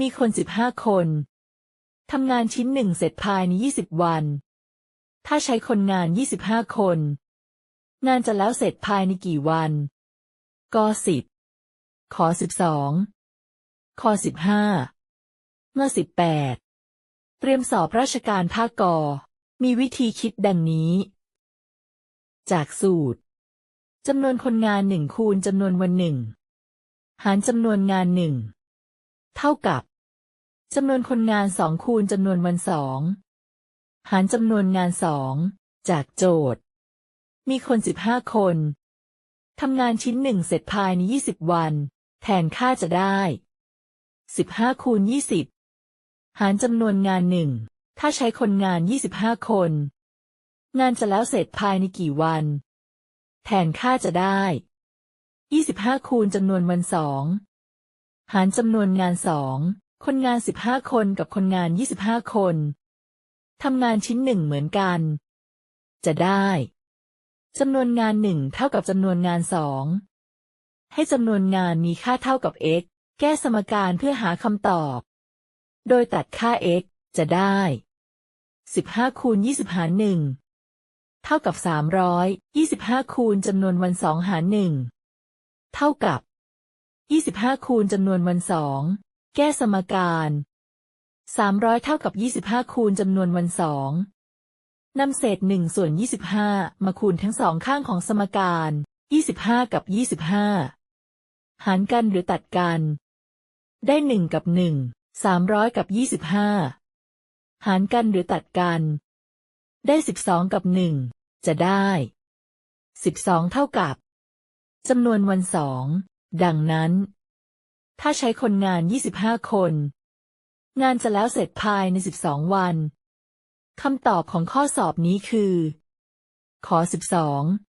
มีคนสิบห้าคนทำงานชิ้นหนึ่งเสร็จภายในยี่สิบวัน ถ้าใช้คนงานยี่สิบห้าคน งานจะแล้วเสร็จภายในกี่วัน กสิบขอสิบสองขอสิบห้าเมื่อสิบแปดเตรียมสอบราชการภาคกอมีวิธีคิดดังนี้ จากสูตรจำนวนคนงานหนึ่งคูณจำนวนวันหนึ่ง หารจำนวนงานหนึ่ง เท่ากับจำนวนคนงานสองคูณจำนวนวันสองหารจำนวนงานสองจากโจทย์ มีคนสิบห้าคนทำงานชิ้นหนึ่งเสร็จภายในยี่สิบวัน แทนค่าจะได้สิบห้าคูณยี่สิบหารจำนวนงานหนึ่งถ้าใช้คนงานยี่สิบห้าคน งานจะแล้วเสร็จภายในกี่วัน แทนค่าจะได้ยี่สิบห้าคูณจำนวนวันสอง หารจำนวนงานสอง คนงานสิบห้าคนกับคนงานยี่สิบห้าคน ทำงานชิ้นหนึ่งเหมือนกัน จะได้จำนวนงานหนึ่งเท่ากับจำนวนงานสอง ให้จำนวนงานมีค่าเท่ากับ x แก้สมการเพื่อหาคำตอบ โดยตัดค่า x จะได้ 15 คูณ 20 หาร1เท่ากับ300 25 คูณจำนวนวันสองหาร1เท่ากับ 25 คูณจำนวนวันสองแก้สมการ 300 เท่ากับ 25 คูณจำนวนวันสองนำเศษ1ส่วน 25 มาคูณทั้งสองข้างของสมการ 25 กับ 25 หารกันหรือตัดกัน ได้หนึ่งกับหนึ่งสามร้อยกับยี่สิบห้าหารกันหรือตัดกัน ได้สิบสองกับหนึ่งจะได้สิบสองเท่ากับจำนวนวันสอง ดังนั้น ถ้าใช้คนงาน 25 คน งานจะแล้วเสร็จภายใน 12 วันคำตอบของข้อสอบนี้คือ ขอ 12